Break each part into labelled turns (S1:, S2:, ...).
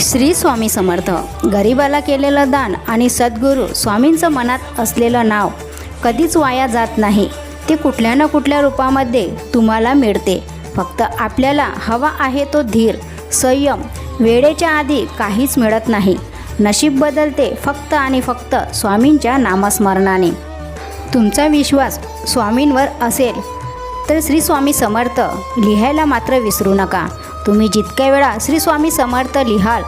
S1: श्री स्वामी समर्थ. गरिबाला केलेलं दान आणि सद्गुरू स्वामींचं मनात असलेलं नाव कधीच वाया जात नाही. ते कुठल्या ना कुठल्या रूपामध्ये तुम्हाला मिळते. फक्त आपल्याला हवा आहे तो धीर संयम वेळेच्या आधी काहीच मिळत नाही. नशीब बदलते फक्त आणि फक्त स्वामींच्या नामस्मरणाने. तुमचा विश्वास स्वामींवर असेल तर श्री स्वामी समर्थ लिहायला मात्र विसरू नका. तुम्ही जितक्या वेळा श्री स्वामी समर्थ लिहाल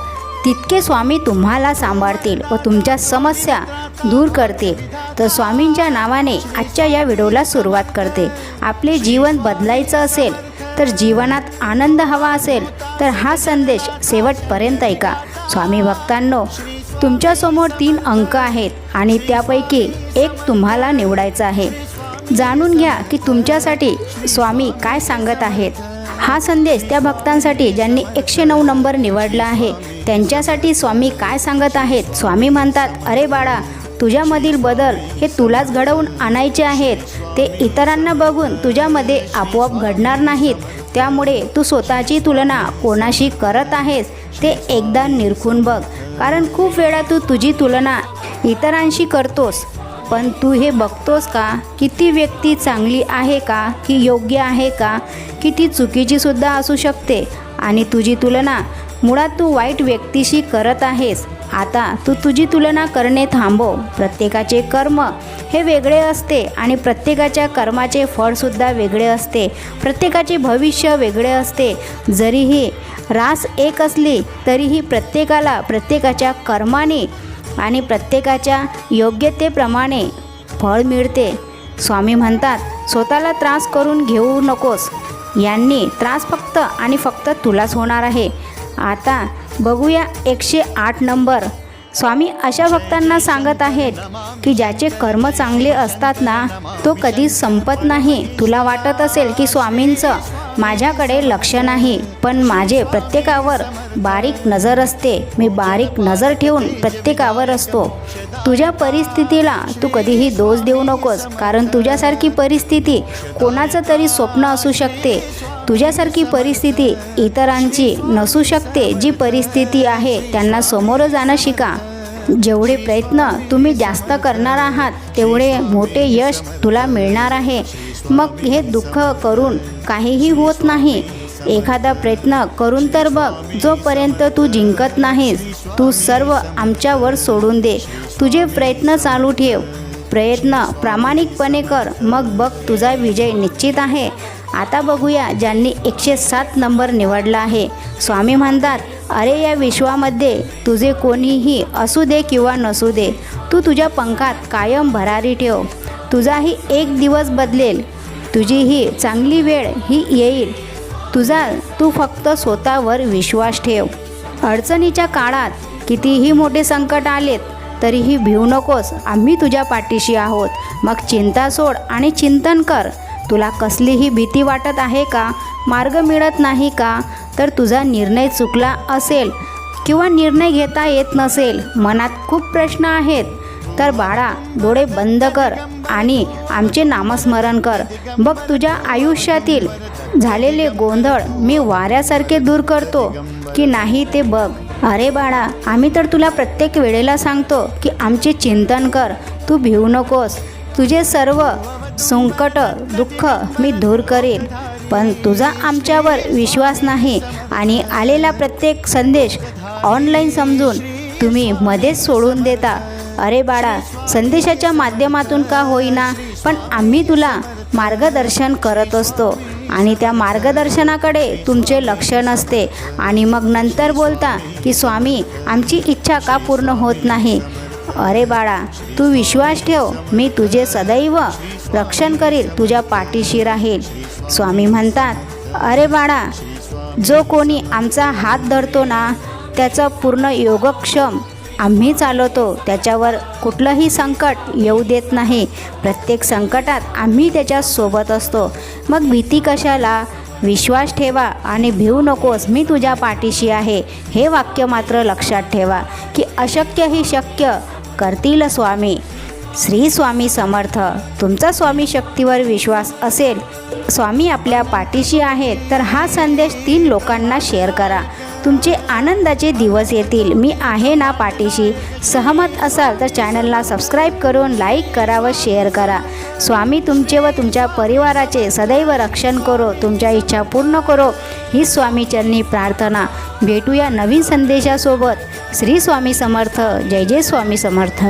S1: तितके स्वामी तुम्हाला सांभाळतील व तुमच्या समस्या दूर करतील. तर स्वामींच्या नावाने आजच्या या व्हिडिओला सुरुवात करते. आपले जीवन बदलायचं असेल तर जीवनात आनंद हवा असेल तर हा संदेश शेवटपर्यंत ऐका. स्वामी भक्तांनो तुमच्यासमोर तीन अंक आहेत आणि त्यापैकी एक तुम्हाला निवडायचा आहे. जाणून घ्या की तुमच्यासाठी स्वामी काय सांगत आहेत. हा संदेश त्या भक्तांसाठी ज्यांनी एकशे नऊ नंबर निवडला आहे. त्यांच्यासाठी स्वामी काय सांगत आहेत? स्वामी म्हणतात अरे बाळा तुझ्यामधील बदल हे तुलाच घडवून आणायचे आहेत. ते इतरांना बघून तुझ्यामध्ये आपोआप घडणार नाहीत. त्यामुळे तू स्वतःची तुलना कोणाशी करत आहेस ते एकदा निरखून बघ. कारण खूप वेळा तू तुझी तुलना इतरांशी करतोस पण तू हे बघतोस का? की ती व्यक्ती चांगली आहे का? की योग्य आहे का? की ती चुकीचीसुद्धा असू शकते. आणि तुझी तुलना मुळात तू वाईट व्यक्तीशी करत आहेस. आता तू तुझी तुलना करणे थांबव. प्रत्येकाचे कर्म हे वेगळे असते आणि प्रत्येकाच्या कर्माचे फळसुद्धा वेगळे असते. प्रत्येकाचे भविष्य वेगळे असते. जरीही रास एक असली तरीही प्रत्येकाला प्रत्येकाच्या कर्माने आणि प्रत्येकाच्या योग्यतेप्रमाणे फळ मिळते. स्वामी म्हणतात स्वतःला त्रास करून घेऊ नकोस. यांनी त्रास फक्त आणि फक्त तुलाच होणार आहे. आता बघूया एकशे आठ नंबर. स्वामी अशा भक्तांना सांगत आहेत की ज्याचे कर्म चांगले असतात ना तो कधी संपत नाही. तुला वाटत असेल की स्वामींचं माझ्याकडे लक्ष नाही पण माझे प्रत्येकावर बारीक नजर असते. मी बारीक नजर ठेवून प्रत्येकावर असतो. तुझ्या परिस्थितीला तू कधीही दोष देऊ नकोस कारण तुझ्यासारखी परिस्थिती कोणाचं तरी स्वप्न असू शकते. तुझ्यासारखी परिस्थिती इतरांची नसू शकते जी परिस्थिती आहे त्यांना समोर जाणं शिका. जेवढे प्रयत्न तुम्ही जास्त करणार आहात तेवढे मोठे यश तुला मिळणार आहे. मग हे दुःख करून काहीही होत नाही. एखादा प्रयत्न करून तर बघ जोपर्यंत तू जिंकत नाहीस तू सर्व आमच्यावर सोडून दे. तुझे प्रयत्न चालू ठेव. प्रयत्न प्रामाणिकपणे कर. मग बघ तुझा विजय निश्चित आहे. आता बघूया ज्यांनी एकशे सात नंबर निवडला आहे. स्वामी म्हणतात अरे या विश्वामध्ये तुझे कोणीही असू दे किंवा नसू दे. तू तुझ्या पंखात कायम भरारी ठेव. तुझाही एक दिवस बदलेल. तुझी ही चांगली वेळ ही येईल. तुझा तू फक्त स्वतःवर विश्वास ठेव. अडचणीच्या काळात कितीही मोठे संकट आलेत तरीही भिवू नकोस. आम्ही तुझ्या पाठीशी आहोत. मग चिंता सोड आणि चिंतन कर. तुला कसलीही भीती वाटत आहे का? मार्ग मिळत नाही का? तर तुझा निर्णय चुकला असेल किंवा निर्णय घेता येत नसेल मनात खूप प्रश्न आहेत. तर बाळा डोळे बंद कर आणि आमचे नामस्मरण कर. बघ तुझ्या आयुष्यातील झालेले गोंधळ मी वाऱ्यासारखे दूर करतो की नाही ते बघ. अरे बाळा आम्ही तर तुला प्रत्येक वेळेला सांगतो की आमचे चिंतन कर. तू भिवू नकोस. तुझे सर्व संकट दुःख मी दूर करेल पण तुझा आमच्यावर विश्वास नाही आणि आलेला प्रत्येक संदेश ऑनलाईन समजून तुम्ही मध्येच सोडून देता. अरे बाळा संदेशाच्या माध्यमातून का होईना? पण आम्ही तुला मार्गदर्शन करत असतो आणि त्या मार्गदर्शनाकडे तुमचे लक्ष नसते. आणि मग नंतर बोलता की स्वामी आमची इच्छा का पूर्ण होत नाही? अरे बाळा तू विश्वास ठेव. मी तुझे सदैव रक्षण करील. तुझ्या पाठीशी राहील. स्वामी म्हणतात अरे बाळा जो कोणी आमचा हात धरतो ना त्याचा पूर्ण योगक्षम आम्ही चालवतो. त्याच्यावर कुठलंही संकट येऊ देत नाही. प्रत्येक संकटात आम्ही त्याच्या सोबत असतो. मग भीती कशाला? विश्वास ठेवा आणि भिवू नकोस. मी तुझ्या पाठीशी आहे. हे वाक्य मात्र लक्षात ठेवा की अशक्य ही शक्य करतील स्वामी. श्री स्वामी समर्थ तुमचा स्वामी शक्तीवर विश्वास असेल स्वामी आपल्या पाठीशी आहेत तर हा संदेश तीन लोकांना शेअर करा. तुमचे आनंदाचे दिवस येतील. मी आहे ना पाठीशी सहमत असाल तर चॅनलला सबस्क्राईब करून लाईक करा व शेअर करा. स्वामी तुमचे व तुमच्या परिवाराचे सदैव रक्षण करो. तुमच्या इच्छा पूर्ण करो. ही स्वामीचरणी प्रार्थना. भेटूया नवीन संदेशासोबत. श्री स्वामी समर्थ. जय जय स्वामी समर्थ.